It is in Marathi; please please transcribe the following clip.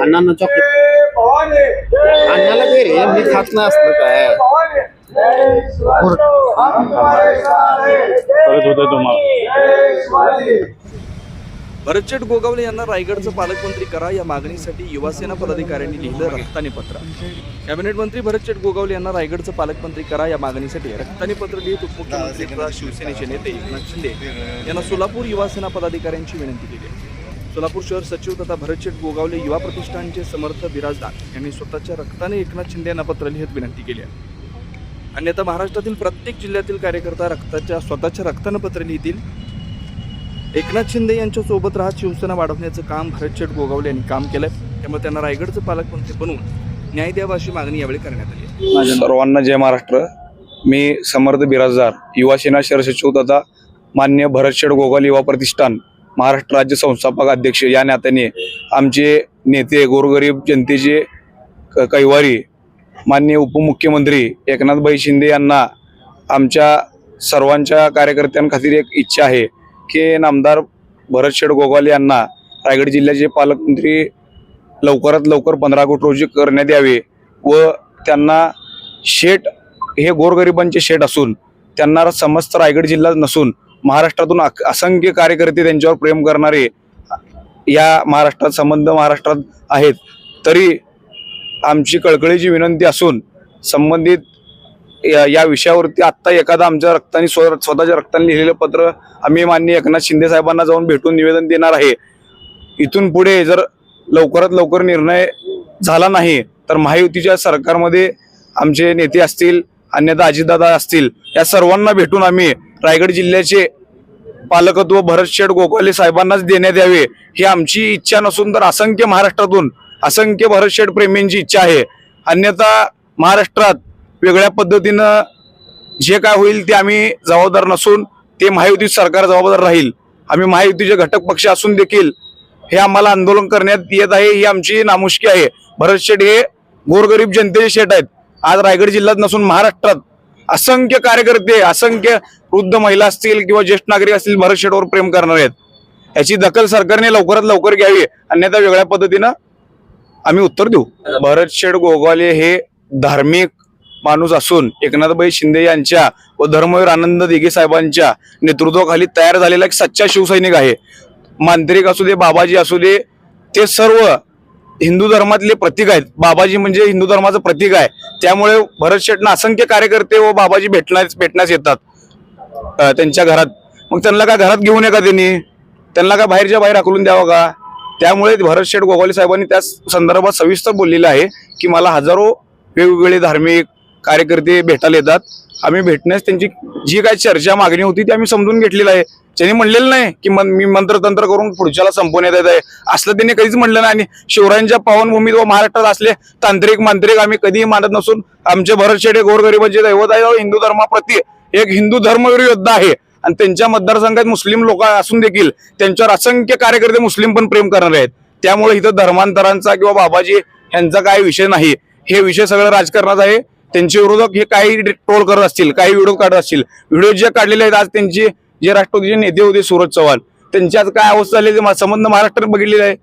अण्णांना चॉकलेट अण्णाला दे रे मी खात नाही असलं काय परत होतं तुम्हाला भरतचेट गोगावले यांना रायगडचं पालकमंत्री करा या मागणीसाठी युवासेना पदाधिकाऱ्यांनी लिहिलं रक्तानी पत्र. कॅबिनेट मंत्री भरतचेट गोगावले यांना रायगडचं पालकमंत्री करा या मागणीसाठी रक्तानी पत्र लिहित उपमुख्यमंत्री शिवसेनेचे नेते एकनाथ शिंदे यांना सोलापूर युवासेना पदाधिकाऱ्यांची विनंती केली आहे. सोलापूर शहर सचिव तथा भरतशेठ गोगावले युवा प्रतिष्ठानचे समर्थ बिराजदार यांनी स्वतःच्या रक्ताने एकनाथ शिंदे यांना पत्र लिहित विनंती केली आहे. अन्यथा महाराष्ट्रातील प्रत्येक जिल्ह्यातील कार्यकर्ता रक्ताच्या स्वतःच्या रक्तानं पत्र लिहितील. एकनाथ शिंदे यांच्यासोबत राहत शिवसेना वाढवण्याचं काम भरतशेठ गोगावले यांनी काम केलंय. त्यामुळे त्यांना रायगडचं पालकमंत्री बनवून न्याय द्यावा अशी मागणी यावेळी करण्यात आली सर्वांना जय महाराष्ट्र. मी समर्थ बिराजदार युवा सेना शहर सचिव तथा मान्य भरतशेठ गोगावले युवा प्रतिष्ठान महाराष्ट्र राज्य संस्थापक अध्यक्ष या नात्याने आमचे नेते गोरगरीब जनतेचे क- कैवारी माननीय उपमुख्यमंत्री एकनाथभाई शिंदे यांना आमच्या सर्वांच्या कार्यकर्त्यांखातीर एक इच्छा आहे की नामदार भरत शेड गोगाल यांना रायगड जिल्ह्याचे पालकमंत्री लवकरात लवकर पंधरा कोटी रोजी करण्यात यावे व त्यांना शेट हे गोरगरिबांचे शेट असून त्यांना समस्त रायगड जिल्हा नसून महाराष्ट्रातून असंख्य कार्यकर्ते त्यांच्यावर प्रेम करणारे या महाराष्ट्रात संबंध महाराष्ट्रात आहेत. तरी आमची कळकळीची विनंती असून संबंधित या या विषयावरती आत्ता एखादा आमच्या रक्ताने स्व स्वतःच्या रक्ताने लिहिलेलं पत्र आम्ही माननीय एकनाथ शिंदे साहेबांना जाऊन भेटून निवेदन देणार आहे. इथून पुढे जर लवकरात लवकर निर्णय झाला नाही तर महायुतीच्या सरकारमध्ये आमचे नेते असतील अन्यथा अजितदादा असतील या सर्वांना भेटून आम्ही रायगड जिल्ह्याचे पालकत्व भरतशेठ गोखले साहेबांनाच देण्यात यावे ही आमची इच्छा नसून तर असंख्य महाराष्ट्रातून असंख्य भरतशेठ प्रेमींची इच्छा आहे. अन्यथा महाराष्ट्रात वेगळ्या पद्धतीनं जे काय होईल ते आम्ही जबाबदार नसून ते महायुती सरकार जबाबदार राहील. आम्ही महायुतीचे घटक पक्ष असून देखील हे आम्हाला आंदोलन करण्यात येत आहे ही आमची नामुष्की आहे. भरत शेठ हे गोरगरीब जनतेचे शेठ आहेत. आज रायगड जिल्ह्यात नसून महाराष्ट्रात असंख्य कार्यकर्ते असंख्य वृद्ध महिला असतील किंवा ज्येष्ठ नागरिक असतील भरत शेठवर प्रेम करणार आहेत. याची दखल सरकारने लवकरात लवकर घ्यावी अन्यथा वेगळ्या पद्धतीनं आम्ही उत्तर देऊ. भरत शेठ गोगावले हे धार्मिक माणूस असून एकनाथभाई शिंदे यांच्या व धर्मवीर आनंद दिघे साहेबांच्या नेतृत्वाखाली तयार झालेला एक सच्चा शिवसैनिक आहे. मांत्रिक असू दे बाबाजी असू दे ते सर्व हिंदू धर्मातले प्रतीक आहेत. बाबाजी म्हणजे हिंदू धर्माचं प्रतीक आहे. त्यामुळे भरत शेटना असंख्य कार्यकर्ते व बाबाजी भेटण्यास भेटण्यास येतात त्यांच्या घरात. मग त्यांना काय घरात घेऊन ये का त्यांनी? त्यांना काय बाहेरच्या बाहेर हाकलून द्यावं का? त्यामुळे भरत शेठ गोगावले साहेबांनी त्या संदर्भात सविस्तर बोललेलं आहे की मला हजारो वेगवेगळे धार्मिक कार्यकर्ते भेटायला येतात. आम्ही भेटण्यास त्यांची जी काय चर्चा मागणी होती ती आम्ही समजून घेतलेलं आहे. त्यांनी म्हणलेलं नाही की मन मी मंत्रतंत्र करून पुढच्याला संपवण्यात येत आहे. असलं त्यांनी कधीच म्हणलं नाही. आणि शिवरायांच्या पावनभूमीत व महाराष्ट्रात असले तांत्रिक मांत्रिक आम्ही कधीही मानत नसून आमचे भरत शेडे गोरगरिबांचे दैवत आहे. हिंदू धर्माप्रती एक हिंदू धर्मवीर योद्धा आहे. आणि त्यांच्या मतदारसंघात मुस्लिम लोक असून देखील त्यांच्यावर असंख्य कार्यकर्ते मुस्लिम पण प्रेम करणारे आहेत. त्यामुळे इथं धर्मांतरांचा किंवा बाबाजी यांचा काही विषय नाही. हे विषय सगळं राजकारणात आहे. त्यांचे विरोधक हे काही ट्रोल करत असतील काही व्हिडिओ काढत असतील. व्हिडिओ जे काढलेले आहेत आज त्यांची जे राष्ट्रवादीचे नेते होते सूरज चव्हाण त्यांची आज काय अवस्था झाली? ते संबंध महाराष्ट्रात बघितलेलं आहे.